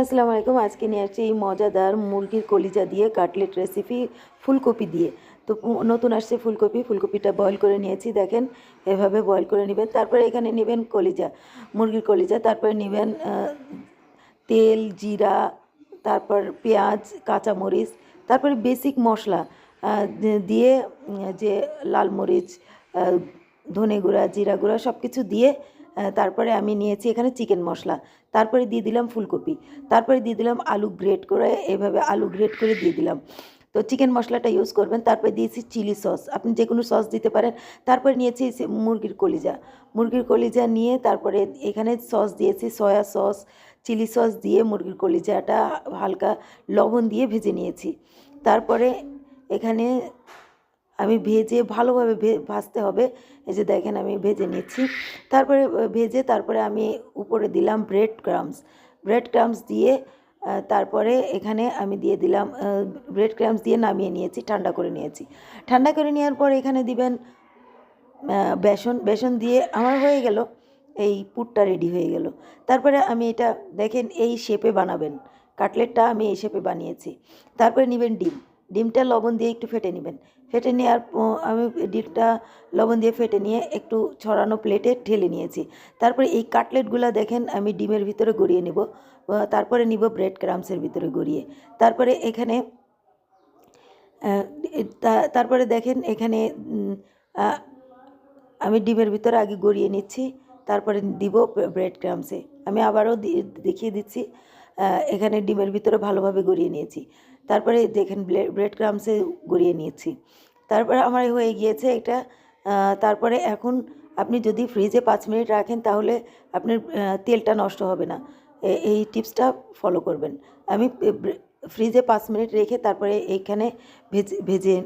আসসালামু আলাইকুম। আজকে নিয়ে আসছি এই মজাদার মুরগির কলিজা দিয়ে কাটলেট রেসিপি ফুলকপি দিয়ে। তো নতুন আসছে ফুলকপি। ফুলকপিটা বয়েল করে নিয়েছি, দেখেন। এভাবে বয়েল করে নেবেন। তারপরে এখানে নেবেন কলিজা, মুরগির কলিজা। তারপরে নেবেন তেল, জিরা, তারপর পেঁয়াজ, কাঁচামরিচ, তারপরে বেসিক মশলা দিয়ে যে লাল মরিচ ধনে গুঁড়া, জিরা গুঁড়া সব কিছু দিয়ে তারপরে আমি নিয়েছি এখানে চিকেন মশলা। তারপরে দিয়ে দিলাম ফুলকপি। তারপরে দিয়ে দিলাম আলু গ্রেট করে, এভাবে আলু গ্রেট করে দিয়ে দিলাম। তো চিকেন মশলাটা ইউজ করবেন। তারপরে দিয়েছি চিলি সস। আপনি যে কোনো সস দিতে পারেন। তারপরে নিয়েছি মুরগির কলিজা। মুরগির কলিজা নিয়ে তারপরে এখানে সস দিয়েছি, সয়া সস, চিলি সস দিয়ে মুরগির কলিজাটা হালকা লবণ দিয়ে ভেজে নিয়েছি। তারপরে এখানে আমি ভেজে ভালোভাবে ভাজতে হবে। এই যে দেখেন আমি ভেজে নিচ্ছি। তারপরে ভেজে তারপরে আমি উপরে দিলাম ব্রেড ক্রামস ব্রেড ক্রামস দিয়ে তারপরে এখানে আমি দিয়ে দিলাম ব্রেড ক্রামস দিয়ে নামিয়ে নিয়েছি, ঠান্ডা করে নিয়েছি। ঠান্ডা করে নেওয়ার পর এখানে দিবেন বেসন। বেসন দিয়ে আমার হয়ে গেল, এই পুরটা রেডি হয়ে গেল। তারপরে আমি এটা, দেখেন এই শেপে বানাবেন। কাটলেটটা আমি এই শেপে বানিয়েছি। তারপরে নেবেন ডিম। ডিমটা লবণ দিয়ে একটু ফেটে নেবেন। ফেটে নেওয়ার আমি ডিমটা লবণ দিয়ে ফেটে নিয়ে একটু ছড়ানো প্লেটে ঢেলে নিয়েছি। তারপরে এই কাটলেটগুলো দেখেন, আমি ডিমের ভিতরে গড়িয়ে নেব। তারপরে নিব ব্রেড ক্রামসের ভিতরে গড়িয়ে। তারপরে এখানে তারপরে দেখেন এখানে আমি ডিমের ভিতরে আগে গড়িয়ে নিচ্ছি। তারপরে দিব ব্রেড ক্রামসে আমি আবারও দেখিয়ে দিচ্ছি। এখানে ডিমের ভিতরে ভালোভাবে গড়িয়ে নিয়েছি। তারপরে দেখেন ব্রেড ক্রামসে গড়িয়ে নিয়েছি। তারপরে আমার হয়ে গিয়েছে এটা তারপরে এখন আপনি যদি ফ্রিজে পাঁচ মিনিট রাখেন তাহলে আপনার তেলটা নষ্ট হবে না। এই টিপসটা ফলো করবেন। আমি ফ্রিজে পাঁচ মিনিট রেখে তারপরে এইখানে ভেজে ভেজে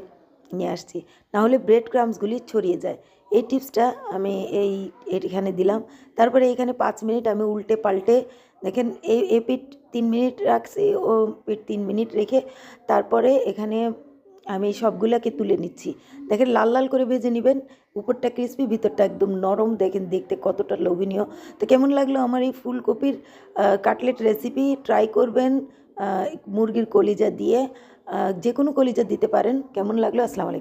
নিয়ে আসছি। নাহলে ব্রেড ক্রামসগুলি ছড়িয়ে যায়। এই টিপসটা আমি এই এখানে দিলাম। তারপরে এখানে পাঁচ মিনিট আমি উল্টে পাল্টে দেখেন এই, এ পিঠ তিন মিনিট রাখছি, ও পিঠ তিন মিনিট রেখে তারপরে এখানে আমি সবগুলোকে তুলে নিচ্ছি। দেখেন লাল লাল করে ভেজে নেবেন, উপরটা ক্রিসপি ভিতরটা একদম নরম। দেখেন দেখতে কতটা লোভনীয়। তো কেমন লাগল আমার এই ফুলকপির কাটলেট রেসিপি ট্রাই করবেন। মুরগির কলিজা দিয়ে যে কোনো কলিজা দিতে পারেন। কেমন লাগল? আসসালামু আলাইকুম।